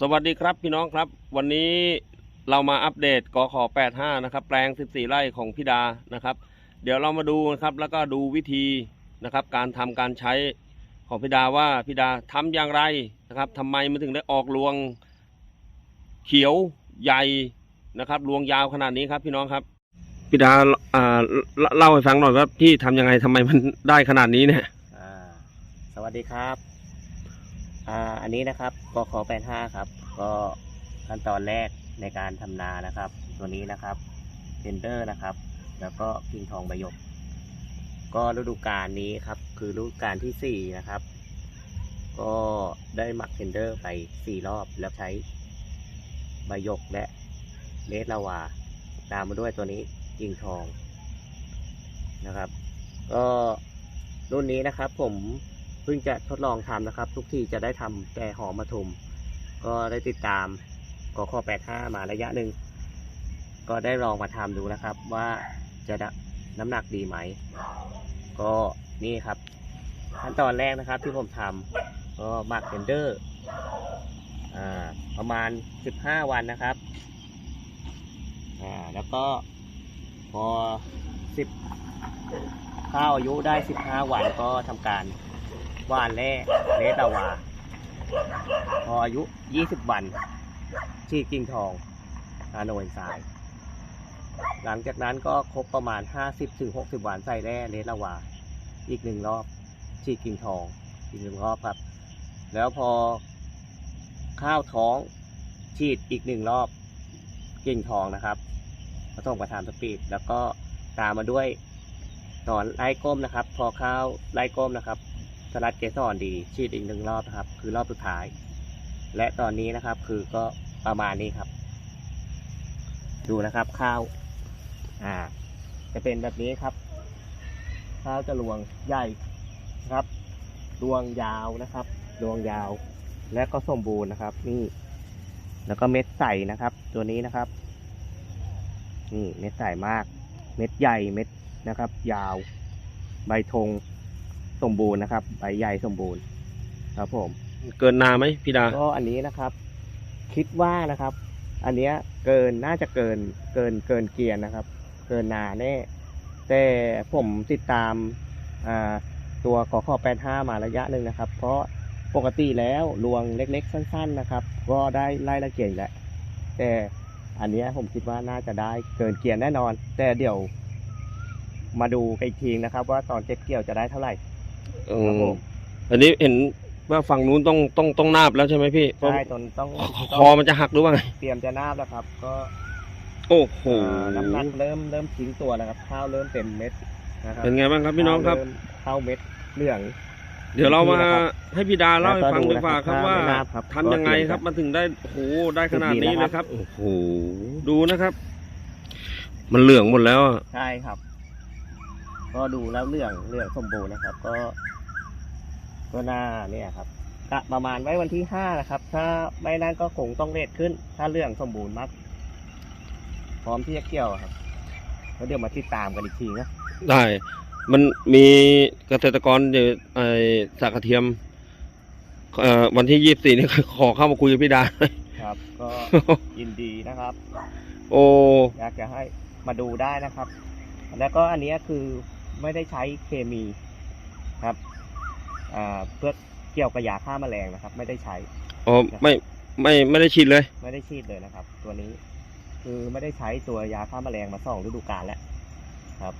สวัสดีครับพี่น้องครับ วันนี้เรามาอัปเดตกขอ85 นะครับ แปลง 14 ไร่ของพี่ดานะครับ เดี๋ยวเรามาดูนะครับ แล้วก็ดูวิธีนะครับ การทำการใช้ของพี่ดาว่าพี่ดาทำอย่างไรนะครับทำไมมันถึงได้ออกรวงเขียวใหญ่นะครับรวงยาวขนาดนี้ครับ พี่น้องครับพี่ดาอ่าเล่าเล่าให้ฟังหน่อยว่าพี่ทำยังไงทำไมมันได้ขนาดนี้เนี่ยอ่าสวัสดีครับ อันนี้นะครับกขอแปดห้าครับ ก็ขั้นตอนแรกในการทำนานะครับ ตัวนี้นะครับเทนเดอร์นะครับ แล้วก็กิ่งทองใบหยก ก็ฤดูกาลนี้ครับ คือฤดูกาลที่สี่นะครับ ก็ได้หมักเทนเดอร์ไปสี่รอบแล้วใช้ใบหยกและเลสลาวา ตามมาด้วยตัวนี้กิ่งทองนะครับ ก็รุ่นนี้นะครับผม เพิ่งจะทดลองทำนะครับ ทุกที่จะได้ทำแต่หอมมาทุม ก็ได้ติดตามกข้อ85 มาระยะหนึ่ง ก็ได้ลองมาทำดูนะครับ ว่าจะน้ำหนักดีไหม ก็นี่ครับ ขั้นตอนแรกนะครับที่ผมทำก็หมักเทนเดอร์อประมาณ 15 วันนะครับแล้วก็พอ 10 ข้าวอายุได้ 15 วันก็ทำการ ว่านแร่เลสดาวา พออายุ 20 วันฉีดกิ่งทองนาโนเอนไซม์หลังจากนั้นก็ครบประมาณ 50-60 วันใส่แร่เลสดาวา อีกหนึ่งรอบฉีดกิ่งทอง อีกหนึ่งรอบครับ แล้วพอข้าวท้องฉีดอีกหนึ่งรอบกิ่งทองนะครับผสมกับทานสปีดแล้วก็ตามมาด้วยตอนไล่ก้มนะครับ พอข้าวไล่ก้มนะครับ สลัดเกสรดี ฉีดอีกหนึ่งรอบนะครับ คือรอบสุดท้าย และตอนนี้นะครับ คือก็ประมาณนี้ครับ ดูนะครับข้าว อ่า จะเป็นแบบนี้ครับ ข้าวจะรวงใหญ่ครับรวงยาวนะครับรวงยาว และก็สมบูรณ์นะครับ นี่ แล้วก็เม็ดใสนะครับ ตัวนี้นะครับ นี่เม็ดใสมาก เม็ดใหญ่เม็ดนะครับ ยาว ใบธง สมบูรณ์นะครับ ใบใหญ่สมบูรณ์ ครับผม เกินนาไหมพี่ดา ก็อันนี้นะครับ คิดว่านะครับ อันเนี้ยเกินน่าจะเกินเกินเกินเกียร์นะครับ เกินนาแน่แต่ผมติดตามอ่าตัวขอขอแปดห้ามาระยะหนึ่งนะครับ เพราะปกติแล้วรวงเล็ก ๆ สั้น ๆนะครับ ก็ได้ไล่ละเกียร์อยู่แหละแต่อันเนี้ยผมคิดว่าน่าจะได้เกินเกียร์แน่นอน แต่เดี๋ยวมาดูกันอีกทีนะครับ ว่าตอนเก็บเกี่ยวจะได้เท่าไหร่ อืครับผม มอันนี้เห็นว่าฝั่งนู้นต้องต้องต้องนาบแล้วใช่ไหมพี่เพราะใช่ตอนต้องคอคอมันจะหักหรือว่าไงเตรียมจะนาบแล้วครับ ก็โอ้โหอ่าน้ำหนักเริ่มเริ่มทิ้งตัวแล้วครับข้าวเริ่มเต็มเม็ดนะครับเป็นไงบ้างครับพี่น้องครับ ข้าวเมเข้าเม็ดเหลือง เดี๋ยวเรามานะครับให้พี่ดาเล่าให้ฟังแล้วก็ดูดีกว่าครับนะครับว่าไม่นาบครับทำยังไงครับก็เตรียมมันถึงได้โอ้โหได้ขนาดนี้ดีเลนะยคครัรับบโอ้โหดูนะครับ มันเหลืองหมดแล้วอะใช่ครับ ก็ดูแล้วเหลืองเหลืองสมบูรณ์นะครับ ก็ ก็น่าเนี่ยครับกะประมาณไว้วันที่ห้านะครับ ถ้าไม่นั้นก็คงต้องเลทขึ้น ถ้าเหลืองสมบูรณ์มากพร้อมที่จะเกี่ยวครับแล้วเดี๋ยวมาติดตามกันอีกทีนะได้ มันมีเกษตรกรเดี๋ยวไอ้สักกระเทียมเอ่อวันที่ยี่สิบสี่นี่ขอเข้ามาคุยกับพี่ดาครับ ก็ยินดีนะครับ โอ้อยากจะให้มาดูได้นะครับ แล้วก็อันเนี้ยคือไม่ได้ใช้เคมีครับอ่า เพื่อเกี่ยวกับยาฆ่าแมลงนะครับ ไม่ได้ใช้ อ๋อไม่ไม่ไม่ได้ฉีดเลย ไม่ได้ฉีดเลยนะครับ ตัวนี้ คือไม่ได้ใช้ตัวยาฆ่าแมลงมาสองฤดูกาลแล้วครับ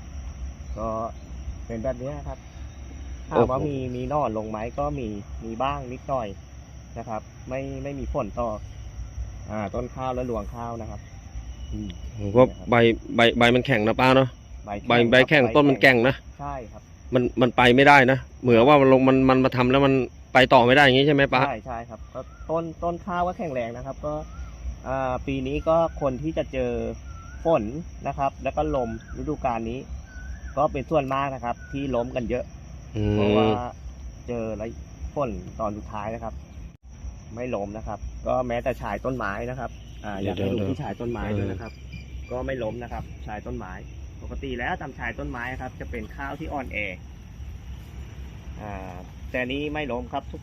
ก็เป็นแบบนี้ครับถามว่าโอ้โหมีมีหนอนลงไหมก็มีมีบ้างนิดหน่อยนะครับ ไม่ไม่มีผลต่อ อ่า ต้นข้าวและรวงข้าวนะครับอืมเพราะใบใบใบมันแข็งนะป้าเนาะใบแข็งใบแข็งครับต้นมันแก่งนะใช่ครับ มันมันไปไม่ได้นะเหมือนว่ามันลงมันมันมาทำแล้วมันไปต่อไม่ได้อย่างนี้ใช่ไหมป้า ใช่ใช่ครับก็ต้นต้นข้าวก็แข็งแรงนะครับ ก็อ่าปีนี้ก็คนที่จะเจอฝนนะครับ แล้วก็ลมฤดูกาลนี้ ก็เป็นส่วนมากนะครับ ที่ล้มกันเยอะ อืเพราะว่ามเจอไรฝนตอนสุดท้ายนะครับ ไม่ล้มนะครับ ก็แม้แต่ชายต้นไม้นะครับ อ่าอยากให้ดูที่ชายต้นไม้ด้วยนะครับ ก็ไม่ล้มนะครับ ชายต้นไม้ ปกติแล้วตามชายต้นไม้ครับ จะเป็นข้าวที่อ่อนแอแต่นี้ไม่ล้มครับทุก